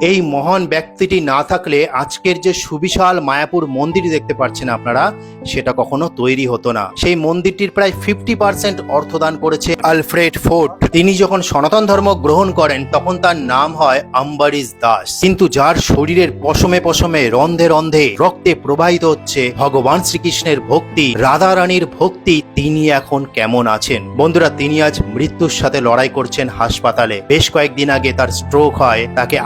এই মহান ব্যক্তিটি না থাকলে আজকের যে সুবিশাল মায়াপুর মন্দির দেখতে পাচ্ছেন আপনারা, সেটা কখনো তৈরি হতো না। সেই মন্দিরটির প্রায় ফিফটি পার্সেন্ট অর্থদান করেছে আলফ্রেড ফোর্ট তিনি যখন সনাতন ধর্ম গ্রহণ করেন, তখন তার নাম হয় আম্বারিশ দাস। কিন্তু যার শরীরের পশমে পশমে, রন্ধে রন্ধে রক্তে প্রবাহিত হচ্ছে ভগবান শ্রীকৃষ্ণের ভক্তি রাধা রানীর ভক্তি, তিনি এখন কেমন আছেন? বন্ধুরা, তিনি আজ মৃত্যুর সাথে লড়াই করছেন হাসপাতালে। বেশ কয়েকদিন আগে তার স্ট্রোক হয়, তাকে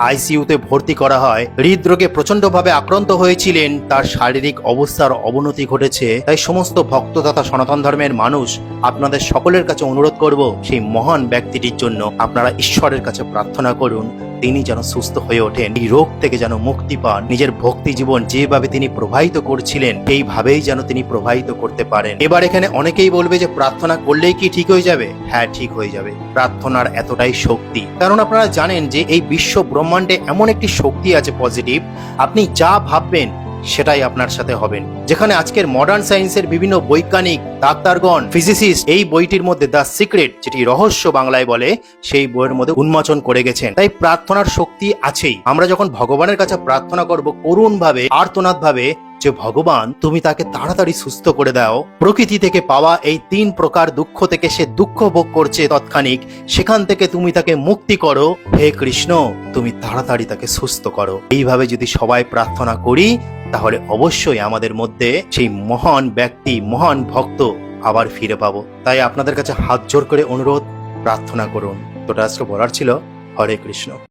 আইসিইউতে ভর্তি করা হয়। হৃদরোগে প্রচণ্ডভাবে আক্রান্ত হয়েছিলেন, তার শারীরিক অবস্থার অবনতি ঘটেছে। তাই সমস্ত ভক্ত তথা সনাতন ধর্মের মানুষ আপনাদের সকলের কাছে অনুরোধ করব সেই মহান ব্যক্তিটির জন্য আপনারা ঈশ্বরের কাছে প্রার্থনা করুন। তিনি যেন সুস্থ হয়ে ওঠেন। এই রোগ থেকে যেন মুক্তি পান। নিজের ভক্তি জীবন যেভাবে তিনি প্রবাহিত করছিলেন এইভাবেই যেন তিনি প্রবাহিত করতে পারেন। এবার এখানে অনেকেই বলবে যে, প্রার্থনা করলেই কি ঠিক হয়ে যাবে? হ্যাঁ ঠিক হয়ে যাবে। প্রার্থনার এতটাই শক্তি। কারণ আপনারা জানেন যে, এই বিশ্ব ব্রহ্মাণ্ডে এমন একটি শক্তি আছে পজিটিভ আপনি যা ভাববেন সেটাই আপনার সাথে হবেন যেখানে আজকের মডার্ন সায়েন্সের বিভিন্ন বৈজ্ঞানিক, ডাক্তারগণ ফিজিসিস্ট এই বইটির মধ্যে দ্য সিক্রেট যেটি রহস্য বাংলায় বলে, সেই বইয়ের মধ্যে উন্মোচন করে গেছেন। তাই প্রার্থনার শক্তি আছেই। আমরা যখন ভগবানের কাছে প্রার্থনা করব করুণ ভাবে আর্তনাদ ভাবে যে ভগবান, তুমি তাকে তাড়াতাড়ি সুস্থ করে দাও। প্রকৃতি থেকে পাওয়া এই তিন প্রকার দুঃখ থেকে সে দুঃখ ভোগ করছে তৎক্ষণিক। সেখান থেকে তুমি তাকে মুক্তি করো। হে কৃষ্ণ, তুমি তাড়াতাড়ি তাকে সুস্থ করো। এইভাবে যদি সবাই প্রার্থনা করি তাহলে অবশ্যই আমাদের মধ্যে সেই মহান ব্যক্তি, মহান ভক্ত আবার ফিরে পাবো। তাই আপনাদের কাছে হাত জোর করে অনুরোধ, প্রার্থনা করুন। তোটা আজকে বলার ছিল, হরে কৃষ্ণ।